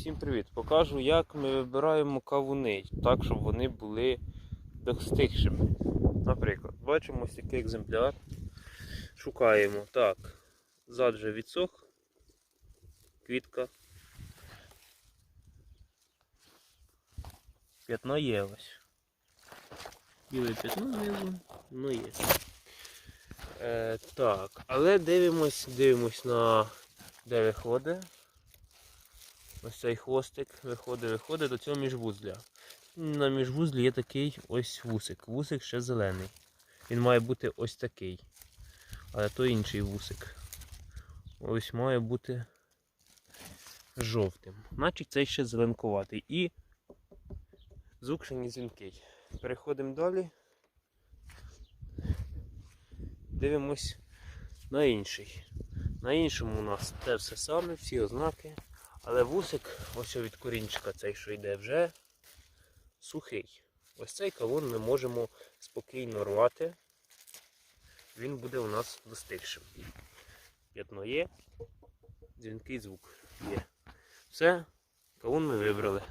Всім привіт! Покажу, як ми вибираємо кавуни, так, щоб вони були достигшими. Наприклад, бачимо ось такий екземпляр. Шукаємо. Так, зад вже відсох. Квітка. П'ятно є ось. Біле п'ятно знизу, ну є. Е, так, але дивимось, дивимось на де виходить. Ось цей хвостик виходить, виходить до цього міжвузля. На міжвузлі є такий ось вусик. Вусик ще зелений. Він має бути ось такий. Але то інший вусик. Ось має бути жовтим. Значить цей ще зеленкуватий. І не дзвінкий. Переходимо далі. Дивимось на інший. На іншому у нас те все саме, всі ознаки. Але вусик, ось від корінчика цей, що йде, вже сухий. Ось цей кавун ми можемо спокійно рвати. Він буде у нас достигшим. П'ятно є, дзвінкий звук є. Все, кавун ми вибрали.